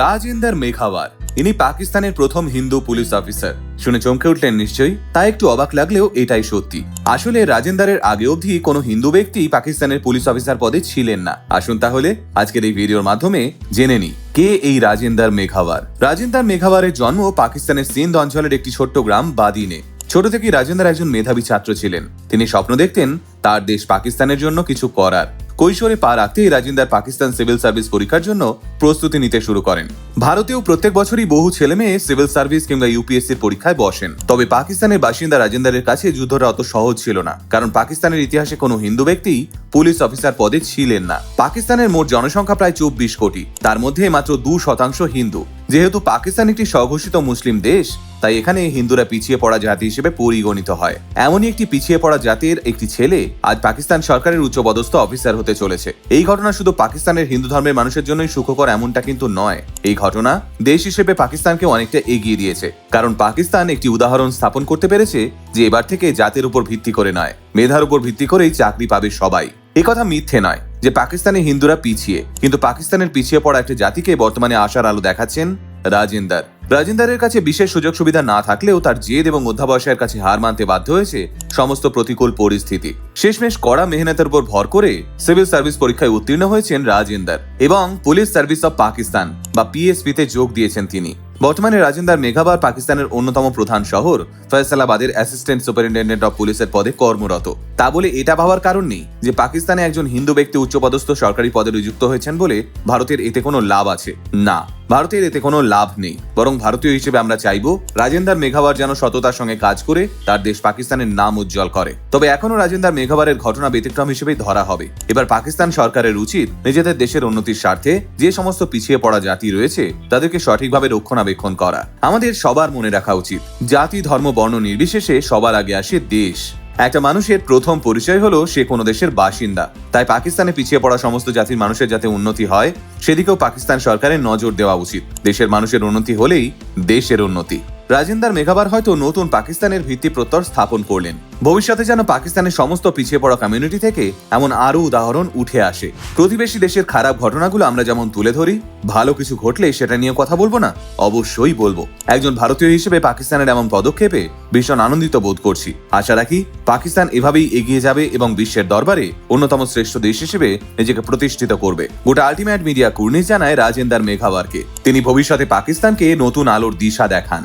রাজেন্দার মেঘাওয়ার, ইনি পাকিস্তানের প্রথম হিন্দু পুলিশ অফিসার। শুনে চমকে উঠলেন নিশ্চয়ই, তা একটু অবাক লাগলেও এটাই সত্যি। আসলে রাজেন্দারের আগে অবধি কোনো হিন্দু ব্যক্তি পাকিস্তানের পুলিশ অফিসার পদে ছিলেন না। আসুন তাহলে আজকের এই ভিডিওর মাধ্যমে জেনে নি কে এই রাজেন্দার মেঘাওয়ার? রাজেন্দার মেঘাওয়ারের জন্ম পাকিস্তানের সিন্ধ অঞ্চলের একটি ছোট্ট গ্রাম বাদিনে। ছোট থেকেই রাজেন্দার একজন মেধাবী ছাত্র ছিলেন। তিনি স্বপ্ন দেখতেন তার দেশ পাকিস্তানের জন্য কিছু করার। কৈশোরে পা রাখতেই রাজিন্দার পাকিস্তান সিভিল সার্ভিস পরীক্ষার জন্য প্রস্তুতি নিতে শুরু করেন। ভারতেও প্রত্যেক বছরই বহু ছেলে মেয়ে সিভিল সার্ভিস কিংবা ইউপিএসসির পরীক্ষায় বসেন। তবে পাকিস্তানের বাসিন্দা রাজেন্দারের কাছে যুদ্ধটা অত সহজ ছিল না, কারণ পাকিস্তানের ইতিহাসে কোনো হিন্দু ব্যক্তি পুলিশ অফিসার পদে ছিলেন না। পাকিস্তানের মোট জনসংখ্যা প্রায় চব্বিশ কোটি, তার মধ্যে মাত্র দু শতাংশ হিন্দু। যেহেতু পাকিস্তান একটি স্বঘোষিত মুসলিম দেশ, তাই এখানে হিন্দুরা পিছিয়ে পড়া জাতি হিসেবে পরিগণিত হয়। এমনই একটি পিছিয়ে পড়া জাতির একটি ছেলে আজ পাকিস্তান সরকারের উচ্চপদস্থ অফিসার হতে চলেছে। এই ঘটনা শুধু পাকিস্তানের হিন্দু ধর্মের মানুষের জন্যই সুখকর এমনটা কিন্তু নয়। এই ঘটনা দেশ হিসেবে পাকিস্তানকে অনেকটা এগিয়ে দিয়েছে। কারণ পাকিস্তান একটি উদাহরণ স্থাপন করতে পেরেছে যে এবার থেকে জাতের উপর ভিত্তি করে নয়। মেধার উপর ভিত্তি করেই চাকরি পাবে সবাই। কথা মিথ্যে নয়। যে পাকিস্তানি হিন্দুরা পিছিয়ে, কিন্তু পাকিস্তানের পিছিয়ে পড়া একটি জাতিকে বর্তমানে আশার আলো দেখাচ্ছেন রাজেন্দার। রাজেন্দারের কাছে বিশেষ সুযোগ সুবিধা না থাকলেও তার জেদ এবং অধ্যাবসায়ের কাছে হার মানতে বাধ্য হয়েছে সমস্ত প্রতিকূল পরিস্থিতি। শেষমেশ কড়া মেহনতের উপর ভর করে সিভিল সার্ভিস পরীক্ষায় উত্তীর্ণ হয়েছেন রাজেন্দার এবং পুলিশ সার্ভিস অব পাকিস্তান বা পিএসপি তে যোগ দিয়েছেন তিনি। বর্তমানে রাজেন্দার মেঘাবার পাকিস্তানের অন্যতম প্রধান শহর, ফয়সালাবাদের অ্যাসিস্ট্যান্ট সুপারিনটেন্ডেন্ট অফ পুলিশের পদে কর্মরত। তা বলে এটা ভাবার কারণ নেই? যে পাকিস্তানে একজন হিন্দু ব্যক্তি উচ্চপদস্থ সরকারি পদে নিযুক্ত হয়েছেন বলে ভারতের এতে কোনো লাভ আছে? না। ভারতের এতে কোনো লাভ নেই। বরং ভারতীয় হিসেবে আমরা চাইব রাজেন্দার মেঘাওয়ার যেন সততার সঙ্গে কাজ করে তার দেশ পাকিস্তানের নাম উজ্জ্বল করে। তবে এখনও রাজেন্দার মেঘাওয়ারের ঘটনা ব্যতিক্রম হিসেবেই ধরা হবে। এবার পাকিস্তান সরকারের উচিত নিজেদের দেশের উন্নতির স্বার্থে যে সমস্ত পিছিয়ে পড়া জাতি রয়েছে, তাদেরকে সঠিকভাবে রক্ষণাবেক্ষণ করা। আমাদের সবার মনে রাখা উচিত। জাতি, ধর্ম, বর্ণ নির্বিশেষে সবার আগে আসে দেশ। একটা মানুষের প্রথম পরিচয় হলো সে কোনো দেশের বাসিন্দা। তাই পাকিস্তানে পিছিয়ে পড়া সমস্ত জাতির মানুষের যাতে উন্নতি হয়, সেদিকেও পাকিস্তান সরকারের নজর দেওয়া উচিত। দেশের মানুষের উন্নতি হলেই দেশের উন্নতি। রাজেন্দার মেঘাবার হয়তো নতুন পাকিস্তানের ভিত্তি প্রত্যয় স্থাপন করলেন। ভবিষ্যতে যেন পাকিস্তানের সমস্ত পিছিয়ে পড়া কমিউনিটি থেকে এমন আরও উদাহরণ উঠে আসে। প্রতিবেশী দেশের খারাপ ঘটনাগুলো আমরা যেমন তুলে ধরি, ভালো কিছু ঘটলে সেটা নিয়ে কথা বলব না, অবশ্যই বলব। একজন ভারতীয় হিসেবে পাকিস্তানের এমন পদক্ষেপে ভীষণ আনন্দিত বোধ করছি। আশা রাখি পাকিস্তান এভাবেই এগিয়ে যাবে এবং বিশ্বের দরবারে অন্যতম শ্রেষ্ঠ দেশ হিসেবে নিজেকে প্রতিষ্ঠিত করবে। গোটা আলটিমেট মিডিয়া কুর্নিশ জানায় রাজেন্দার মেঘাওয়ারকে তিনি ভবিষ্যতে পাকিস্তানকে নতুন আলোর দিশা দেখান।